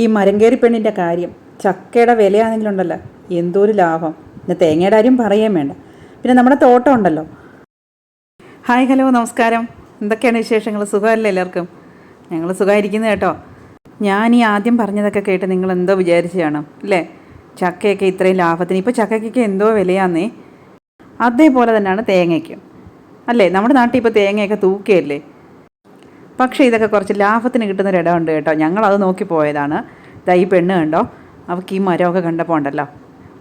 ഈ മരങ്കേറി പെണ്ണിന്റെ കാര്യം ചക്കയുടെ വിലയാണെങ്കിലും ഉണ്ടല്ലോ എന്തോ ഒരു ലാഭം. പിന്നെ തേങ്ങയുടെ കാര്യം പറയുകയും വേണ്ട. പിന്നെ നമ്മുടെ തോട്ടം ഉണ്ടല്ലോ. ഹായ് ഹലോ നമസ്കാരം. എന്തൊക്കെയാണ് വിശേഷങ്ങൾ? സുഖമല്ലേ എല്ലാവർക്കും? ഞങ്ങൾ സുഖമായിരിക്കുന്നത് കേട്ടോ. ഞാൻ ഈ ആദ്യം പറഞ്ഞതൊക്കെ കേട്ട് നിങ്ങൾ എന്തോ വിചാരിച്ചു കാണും അല്ലേ? ചക്കയൊക്കെ ഇത്രയും ലാഭത്തിന്. ഇപ്പോൾ ചക്കയ്ക്കൊക്കെ എന്തോ വിലയാന്നേ. അതേപോലെ തന്നെയാണ് തേങ്ങയ്ക്കും. അല്ലേ? നമ്മുടെ നാട്ടിൽ ഇപ്പോൾ തേങ്ങയൊക്കെ തൂക്കിയല്ലേ പക്ഷേ ഇതൊക്കെ കുറച്ച് ലാഭത്തിന് കിട്ടുന്ന ഒരു ഇടമുണ്ട് കേട്ടോ. ഞങ്ങളത് നോക്കി പോയതാണ്. ഇതാ ഈ പെണ്ണ് കണ്ടോ? അവൾക്ക് ഈ മരമൊക്കെ കണ്ടപ്പോൾ ഉണ്ടല്ലോ.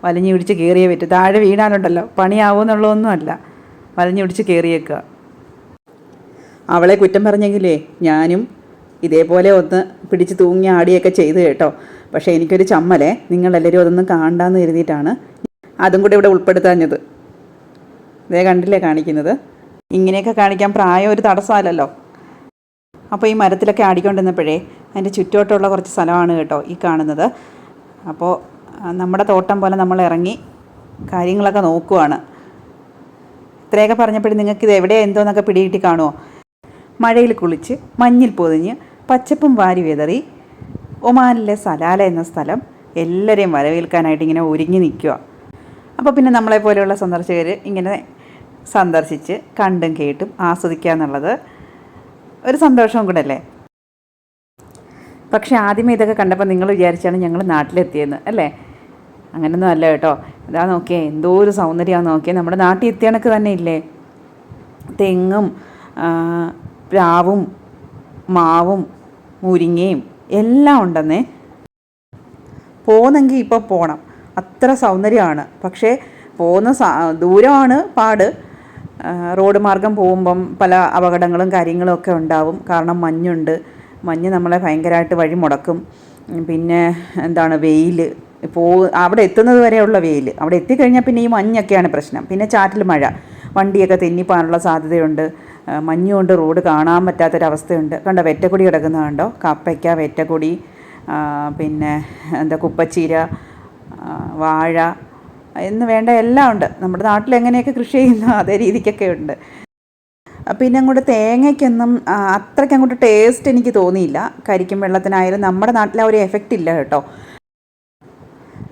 വലിഞ്ഞു പിടിച്ച് കയറിയേ പറ്റും. താഴെ വീണാലുണ്ടല്ലോ. പണിയാവുമെന്നുള്ളതൊന്നുമല്ല വലിഞ്ഞു പിടിച്ച് കയറിയേക്കുക അവളെ കുറ്റം പറഞ്ഞെങ്കിലേ ഞാനും ഇതേപോലെ ഒന്ന് പിടിച്ച് തൂങ്ങി ആടിയൊക്കെ ചെയ്തു കേട്ടോ. പക്ഷേ എനിക്കൊരു ചമ്മലേ. നിങ്ങളെല്ലാവരും അതൊന്നും കാണണ്ടാന്ന് കരുതിയിട്ടാണ് അതും കൂടെ ഇവിടെ ഉൾപ്പെടുത്താഞ്ഞത്. ഇതേ കണ്ടില്ലേ കാണിക്കുന്നത്? ഇങ്ങനെയൊക്കെ കാണിക്കാൻ പ്രായം ഒരു തടസ്സമല്ലല്ലോ. അപ്പോൾ ഈ മരത്തിലൊക്കെ ആടിക്കൊണ്ടിരുന്നപ്പോഴേ അതിന്റെ ചുറ്റോട്ടുള്ള കുറച്ച് സ്ഥലമാണ് കേട്ടോ ഈ കാണുന്നത്. അപ്പോൾ നമ്മുടെ തോട്ടം പോലെ നമ്മൾ ഇറങ്ങി കാര്യങ്ങളൊക്കെ നോക്കുവാണ്. ഇത്രയൊക്കെ പറഞ്ഞപ്പോഴും നിങ്ങൾക്ക് ഇത് എവിടെ എന്തോന്നൊക്കെ പിടികിട്ടി കാണുമോ? മഴയിൽ കുളിച്ച് മഞ്ഞിൽ പൊതിഞ്ഞ് പച്ചപ്പും വാരി വിതറി ഒമാനിലെ സലാല എന്ന സ്ഥലം എല്ലാവരെയും വരവേൽക്കാനായിട്ട് ഇങ്ങനെ ഒരുങ്ങി നിൽക്കുക. അപ്പോൾ പിന്നെ നമ്മളെ പോലെയുള്ള സന്ദർശകർ ഇങ്ങനെ സന്ദർശിച്ച് കണ്ടും കേട്ടും ആസ്വദിക്കുക എന്നുള്ളത് ഒരു സന്തോഷവും കൂടെ അല്ലേ? പക്ഷേ ആദ്യമേ ഇതൊക്കെ കണ്ടപ്പോൾ നിങ്ങൾ വിചാരിച്ചാണ് ഞങ്ങൾ നാട്ടിലെത്തിയെന്ന് അല്ലേ? അങ്ങനെയൊന്നും അല്ല കേട്ടോ. ഇതാ നോക്കിയേ എന്തോ ഒരു സൗന്ദര്യമാണ് നോക്കിയേ. നമ്മുടെ നാട്ടിൽ എത്തിയ കണക്ക് തന്നെ ഇല്ലേ? തെങ്ങും പ്ലാവും മാവും മുരിങ്ങയും എല്ലാം ഉണ്ടെന്നേ. പോകുന്നെങ്കിൽ ഇപ്പോൾ പോകണം അത്ര സൗന്ദര്യമാണ്. പക്ഷേ പോകുന്ന ദൂരമാണ് പാട്. റോഡ് മാർഗം പോകുമ്പം പല അപകടങ്ങളും കാര്യങ്ങളും ഒക്കെ ഉണ്ടാവും. കാരണം മഞ്ഞുണ്ട്. മഞ്ഞ് നമ്മളെ ഭയങ്കരമായിട്ട് വഴി മുടക്കും. പിന്നെ എന്താണ് വെയിൽ. പോ അവിടെ എത്തുന്നത് വരെയുള്ള വെയിൽ. അവിടെ എത്തിക്കഴിഞ്ഞാൽ പിന്നെ ഈ മഞ്ഞൊക്കെയാണ് പ്രശ്നം. പിന്നെ ചാറ്റിൽ മഴ. വണ്ടിയൊക്കെ തെന്നിപ്പോകാനുള്ള സാധ്യതയുണ്ട്. മഞ്ഞുകൊണ്ട് റോഡ് കാണാൻ പറ്റാത്തൊരവസ്ഥയുണ്ട്. കണ്ടോ വെറ്റക്കൊടി കിടക്കുന്നത് കണ്ടോ? കപ്പയ്ക്ക വെറ്റക്കൊടി പിന്നെ എന്താ കുപ്പച്ചീര വാഴ എന്ന് വേണ്ട എല്ലാം ഉണ്ട്. നമ്മുടെ നാട്ടിൽ എങ്ങനെയൊക്കെ കൃഷി ചെയ്യുന്നു അതേ രീതിക്കൊക്കെ ഉണ്ട്. പിന്നെ അങ്ങോട്ട് തേങ്ങയ്ക്കൊന്നും അത്രയ്ക്ക് അങ്ങോട്ട് ടേസ്റ്റ് എനിക്ക് തോന്നിയില്ല. കരിക്കും വെള്ളത്തിനായാലും നമ്മുടെ നാട്ടിൽ ആ ഒരു എഫക്റ്റ് ഇല്ല കേട്ടോ.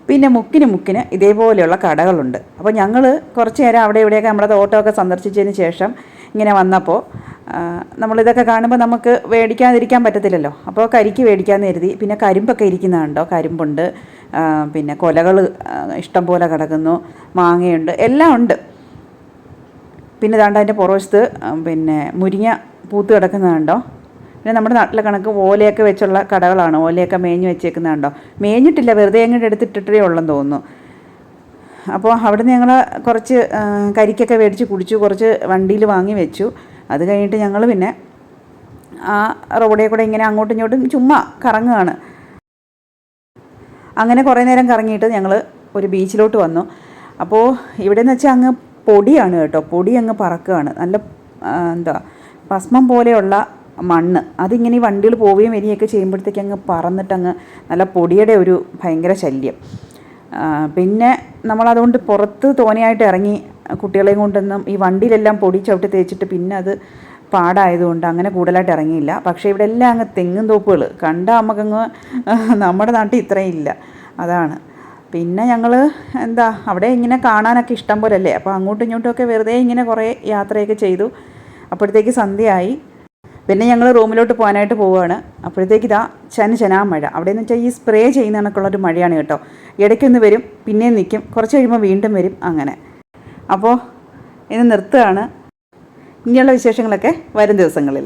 പിന്നെ മുക്കിന് മുക്കിന് ഇതേപോലെയുള്ള കടകളുണ്ട്. അപ്പോൾ ഞങ്ങൾ കുറച്ച് നേരം അവിടെ ഇവിടെയൊക്കെ നമ്മുടെ തോട്ടമൊക്കെ സന്ദർശിച്ചതിന് ശേഷം ഇങ്ങനെ വന്നപ്പോൾ നമ്മളിതൊക്കെ കാണുമ്പോൾ നമുക്ക് മേടിക്കാതിരിക്കാൻ പറ്റത്തില്ലല്ലോ. അപ്പോൾ കരിക്ക് മേടിക്കാമെന്ന് കരുതി. പിന്നെ കരിമ്പൊക്കെ ഇരിക്കുന്നതുണ്ടോ കരിമ്പുണ്ട്. പിന്നെ കൊലകൾ ഇഷ്ടം പോലെ കിടക്കുന്നു മാങ്ങയുണ്ട് എല്ലാം ഉണ്ട്. പിന്നെ ദാണ്ട് അതിന്റെ പുറവശത്ത് പിന്നെ മുരിങ്ങ പൂത്ത് കിടക്കുന്നതുണ്ടോ? പിന്നെ നമ്മുടെ നാട്ടിലെ കണക്ക് ഓലയൊക്കെ വെച്ചുള്ള കടകളാണ് ഓലയൊക്കെ മേഞ്ഞ് വെച്ചേക്കുന്നതുണ്ടോ? മേഞ്ഞിട്ടില്ല വെറുതെ അങ്ങോട്ട് എടുത്തിട്ടിട്ടേ ഉള്ളെന്ന് തോന്നുന്നു. അപ്പോൾ അവിടുന്ന് ഞങ്ങൾ കുറച്ച് കരിക്കൊക്കെ മേടിച്ച് കുടിച്ചു കുറച്ച് വണ്ടിയിൽ വാങ്ങി വെച്ചു. അത് കഴിഞ്ഞിട്ട് ഞങ്ങൾ പിന്നെ ആ റോഡിൽ കൂടെ ഇങ്ങനെ അങ്ങോട്ടും ഇങ്ങോട്ടും ചുമ്മാ കറങ്ങുകയാണ്. അങ്ങനെ കുറേ നേരം കറങ്ങിയിട്ട് ഞങ്ങൾ ഒരു ബീച്ചിലോട്ട് വന്നു. അപ്പോൾ ഇവിടെ നിന്ന് വെച്ചാൽ അങ്ങ് പൊടിയാണ് കേട്ടോ. പൊടി അങ്ങ് പറക്കുകയാണ് നല്ല എന്താ ഭസ്മം പോലെയുള്ള മണ്ണ്. അതിങ്ങനെ ഈ വണ്ടികൾ പോവുകയും വരികയൊക്കെ ചെയ്യുമ്പോഴത്തേക്ക് അങ്ങ് പറന്നിട്ട് അങ്ങ് നല്ല പൊടിയുടെ ഒരു ഭയങ്കര ശല്യം. പിന്നെ പിന്നെ നമ്മളതുകൊണ്ട് പുറത്ത് തോനെയായിട്ട് ഇറങ്ങി കുട്ടികളെയും കൊണ്ടൊന്നും ഈ വണ്ടിയിലെല്ലാം പൊടി ചവിട്ടി തേച്ചിട്ട് പിന്നെ അത് പാടായതുകൊണ്ട് അങ്ങനെ കൂടുതലായിട്ട് ഇറങ്ങിയില്ല. പക്ഷേ ഇവിടെ എല്ലാം അങ്ങ് തെങ്ങും തോപ്പുകൾ. കണ്ട നമുക്കങ്ങ് നമ്മുടെ നാട്ടിൽ ഇത്രയും ഇല്ല. അതാണ്. പിന്നെ ഞങ്ങൾ എന്താ അവിടെ ഇങ്ങനെ കാണാനൊക്കെ ഇഷ്ടം പോലെ അല്ലേ അപ്പോൾ അങ്ങോട്ടും ഇങ്ങോട്ടും ഒക്കെ വെറുതെ ഇങ്ങനെ കുറേ യാത്രയൊക്കെ ചെയ്തു. അപ്പോഴത്തേക്ക് സന്ധ്യയായി. പിന്നെ ഞങ്ങൾ റൂമിലോട്ട് പോകാനായിട്ട് പോവുകയാണ്. അപ്പോഴത്തേക്ക് ഇതാ ചന ചനാ മഴ അവിടെ എന്ന് വെച്ചാൽ ഈ സ്പ്രേ ചെയ്യുന്ന കണക്കുള്ളൊരു മഴയാണ് കേട്ടോ. ഇടയ്ക്കൊന്ന് വരും പിന്നെയും നിൽക്കും കുറച്ച് കഴിയുമ്പോൾ വീണ്ടും വരും അങ്ങനെ. അപ്പോൾ ഇത് നിർത്തുകയാണ്. ഇനിയുള്ള വിശേഷങ്ങളൊക്കെ വരും ദിവസങ്ങളിൽ.